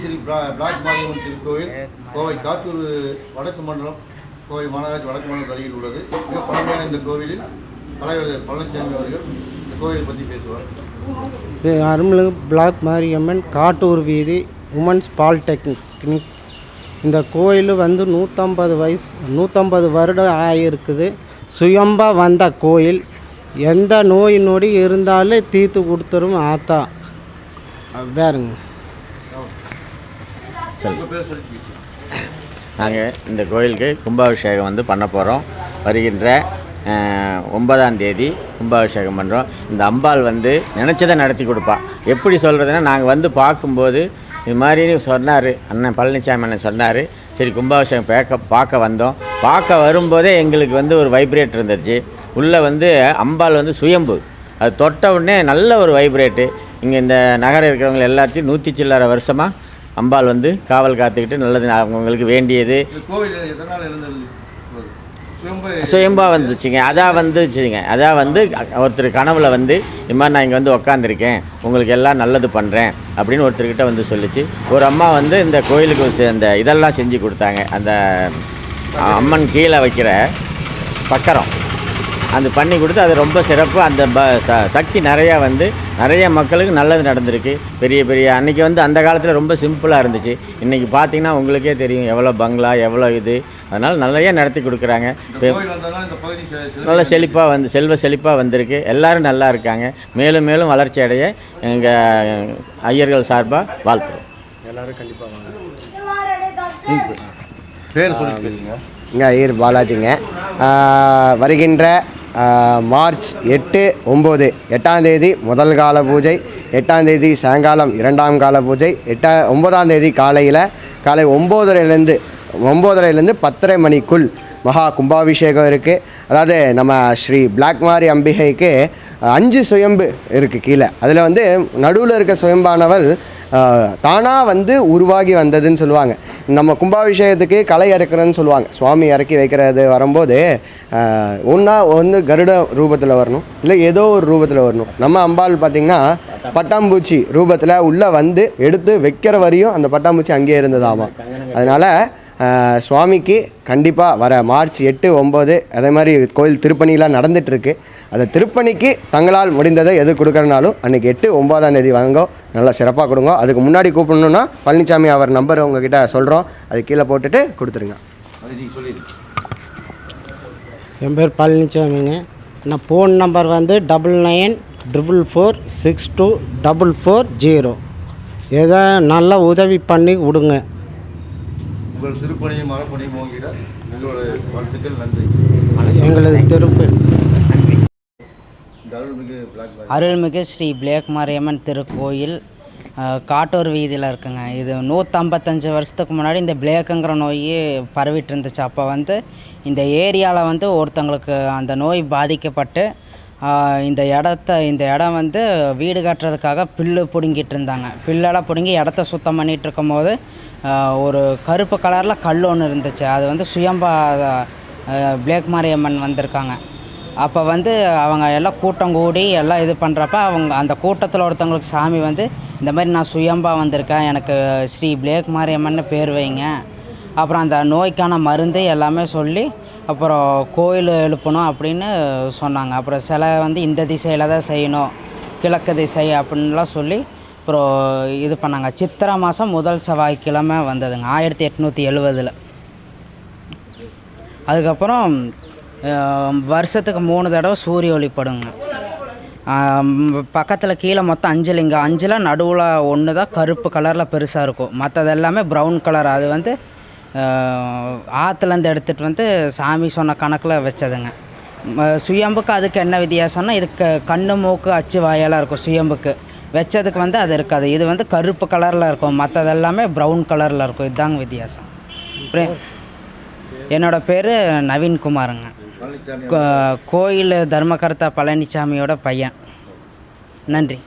Sri black Mariamman திருக்கோயில் கோவை காத்தூர் வடக்கு மண்டலம் கோவை மாநகராட்சி வடக்கு மண்டலம் அருகில் உள்ளது. மிக பழமையான இந்த கோவிலில் தலைவர் பழனிசாமி அவர்கள் இந்த கோவிலை பற்றி பேசுவார். இது அருள்மிகு பிளாக் மாரியம்மன் காட்டூர் வீதி உமன்ஸ் பாலிடெக்னிக். இந்த கோயில் வந்து நூற்றம்பது வயசு நூற்றம்பது வருடம் ஆகியிருக்குது சுயம்பாக வந்த கோயில். எந்த நோய் நொடி இருந்தாலும் தீர்த்து கொடுத்துரும் ஆத்தா. வேறுங்க. உங்கள் நாங்கள் இந்த கோயிலுக்கு கும்பாபிஷேகம் வந்து பண்ண போகிறோம் வருகின்ற ஒன்பதாம் தேதி கும்பாபிஷேகம் பண்ணுறோம் இந்த அம்பாள் வந்து நினச்சதை நடத்தி கொடுப்பா. எப்படி சொல்கிறதுன்னா நாங்கள் வந்து பார்க்கும்போது இது மாதிரி சொன்னார். அண்ணன் பழனிசாமி அண்ணன் சொன்னார். சரி கும்பாபிஷேகம் பார்க்க பார்க்க வந்தோம். பார்க்க வரும்போதே எங்களுக்கு வந்து ஒரு வைப்ரேட் இருந்துச்சு. உள்ளே வந்து அம்பாள் வந்து சுயம்பு. அது தொட்ட உடனே நல்ல ஒரு வைப்ரேட்டு இங்கே இந்த நகரம் இருக்கிறவங்க எல்லாத்தையும் நூற்றி சில்லற வருஷமாக அம்பாள் வந்து காவல் காத்துக்கிட்டு நல்லது அவங்களுக்கு வேண்டியது. இந்த கோவில் எதனால் எழுந்தது சுயம்பு சுயம்பா வந்துச்சுங்க. அதான் வந்துச்சுங்க. அதான் வந்து ஒருத்தர் கனவுல வந்து இது மாதிரி நான் இங்கே வந்து உக்காந்துருக்கேன். உங்களுக்கு எல்லாம் நல்லது பண்ணுறேன் அப்படின்னு ஒருத்தர்கிட்ட வந்து சொல்லிச்சு. ஒரு அம்மா வந்து இந்த கோயிலுக்கு அந்த இதெல்லாம் செஞ்சு கொடுத்தாங்க. அந்த அம்மன் கீழே வைக்கிற சக்கரம். அது பண்ணி கொடுத்து அது ரொம்ப சிறப்பு. அந்த ப ச சக்தி நிறையா வந்து நிறைய மக்களுக்கு நல்லது நடந்திருக்கு. பெரிய பெரிய அன்றைக்கி வந்து அந்த காலத்தில் ரொம்ப சிம்பிளாக இருந்துச்சு. இன்றைக்கி பார்த்தீங்கன்னா உங்களுக்கே தெரியும் எவ்வளோ பங்களா எவ்வளோ இது. அதனால் நிறைய நடத்தி கொடுக்குறாங்க. நல்ல செழிப்பாக வந்து செல்வ செழிப்பாக வந்திருக்கு. எல்லாரும் நல்லா இருக்காங்க. மேலும் மேலும் வளர்ச்சி அடைய எங்கள் ஐயர்கள் சார்பாக வாழ்த்துறோம். பேர் சொல்லிட்டு பேசுங்க. இங்கே ஐயர் பாலாஜிங்க. வருகின்ற மார்ச் எட்டு ஒம்பது எட்டாம் தேதி முதல் கால பூஜை எட்டாம் தேதி சாயங்காலம் இரண்டாம் கால பூஜை எட்டா ஒன்பதாம் தேதி காலையில் காலை ஒம்போதரைலேருந்து ஒம்போதரைலேருந்து பத்தரை மணிக்குள் மகா கும்பாபிஷேகம் இருக்குது அதாவது நம்ம ஸ்ரீ பிளாக் மாரி அம்பிகைக்கு அஞ்சு சுயம்பு இருக்குது கீழே. அதில் வந்து நடுவில் இருக்க சுயம்பானவள் தானாக வந்து உருவாகி வந்ததுன்னு சொல்லுவாங்க. நம்ம கும்பாபிஷேகத்துக்கு களை இறக்குறதுன்னு சொல்லுவாங்க. சுவாமி இறக்கி வைக்கிறது வரும்போது ஒன்றா வந்து கருட ரூபத்தில் வரணும் இல்லை ஏதோ ஒரு ரூபத்தில் வரணும். நம்ம அம்பாள் பார்த்திங்கன்னா பட்டாம்பூச்சி ரூபத்தில் உள்ளே வந்து எடுத்து வைக்கிற வரையும் அந்த பட்டாம்பூச்சி அங்கேயே இருந்ததாமா. அதனால் சுவாமிக்கு கண்டிப்பாக வர மார்ச் எட்டு ஒம்பது அதே மாதிரி கோயில் திருப்பணிலாம் நடந்துகிட்ருக்கு அந்த திருப்பணிக்கு தங்களால் முடிந்ததை எது கொடுக்குறனாலும் அன்றைக்கி எட்டு ஒம்பதாம் தேதி வாங்க நல்லா சிறப்பாக கொடுங்க. அதுக்கு முன்னாடி கூப்பிடணுன்னா பழனிசாமி அவர் நம்பர் உங்ககிட்ட சொல்கிறோம் அது கீழே போட்டுட்டு கொடுத்துருங்க. அது நீங்கள் சொல்லிடுங்க என் பேர் பழனிசாமிங்க நான் ஃபோன் நம்பர் வந்து double nine triple four six two double four zero ஏதோ நல்லா உதவி பண்ணி விடுங்க. உங்கள் திருப்பணியும் மரப்பணியும் எங்களது திருப்பி இந்த அருள்மிகு ஸ்ரீ பிளேக் மாரியம்மன் திருக்கோயில் காட்டூர் வீதியில் இருக்குங்க. இது நூற்றம்பத்தஞ்சு வருஷத்துக்கு முன்னாடி இந்த பிளேக்குங்கிற நோய் பரவிட்டு இருந்துச்சு. அப்போ வந்து இந்த ஏரியாவில் வந்து ஒருத்தங்களுக்கு அந்த நோய் பாதிக்கப்பட்டு இந்த இடத்த இந்த இடம் வந்து வீடு கட்டுறதுக்காக பில்லு பிடுங்கிட்டு இருந்தாங்க. பில்லெல்லாம் பிடுங்கி இடத்த சுத்தம் பண்ணிகிட்டு இருக்கும்போது ஒரு கருப்பு கலரில் கல் ஒன்று இருந்துச்சு. அது வந்து சுயம்பா பிளேக் மாரியம்மன் வந்திருக்காங்க. அப்போ வந்து அவங்க எல்லாம் கூட்டம் கூடி எல்லாம் இது பண்ணுறப்ப அவங்க அந்த கூட்டத்தில் ஒருத்தவங்களுக்கு சாமி வந்து இந்த மாதிரி நான் சுயம்பா வந்திருக்கேன் எனக்கு ஸ்ரீ பிளேக் மாரியம்மன்னு பேர் வைங்க. அப்புறம் அந்த நோய்க்கான மருந்து எல்லாமே சொல்லி அப்புறம் கோயில் எழுப்பணும் அப்படின்னு சொன்னாங்க. அப்புறம் சிலை வந்து இந்த திசையில் தான் செய்யணும் கிழக்கு திசை அப்படின்லாம் சொல்லி அப்புறம் இது பண்ணாங்க. சித்திரை மாதம் முதல் செவ்வாய்க்கிழமை வந்ததுங்க ஆயிரத்தி எட்நூற்றி எழுபதில் அதுக்கப்புறம் வருஷத்துக்கு மூணு தடவை சூரிய ஒளிப்படுங்க பக்கத்தில் கீழே மொத்தம் அஞ்சு லிங்கம் அஞ்சில் நடுவில் ஒன்று தான் கருப்பு கலரில் பெருசாக இருக்கும். மற்றது எல்லாமே ப்ரௌன் கலர் அது வந்து ஆற்றுலேருந்து எடுத்துகிட்டு வந்து சாமி சொன்ன கணக்கில் வச்சதுங்க. சுயம்புக்கு அதுக்கு என்ன வித்தியாசம்னா இதுக்கு கண்ணு மூக்கு அச்சு வாயெல்லாம் இருக்கும் சுயம்புக்கு. வச்சதுக்கு வந்து அது இருக்காது. இது வந்து கருப்பு கலரில் இருக்கும். மற்றது எல்லாமே ப்ரௌன் கலரில் இருக்கும். இதுதாங்க வித்தியாசம். அப்புறம் என்னோட பேர் நவீன்குமாருங்க. கோயில் தர்மகர்த்தா பழனிசாமியோட பையன். நன்றி.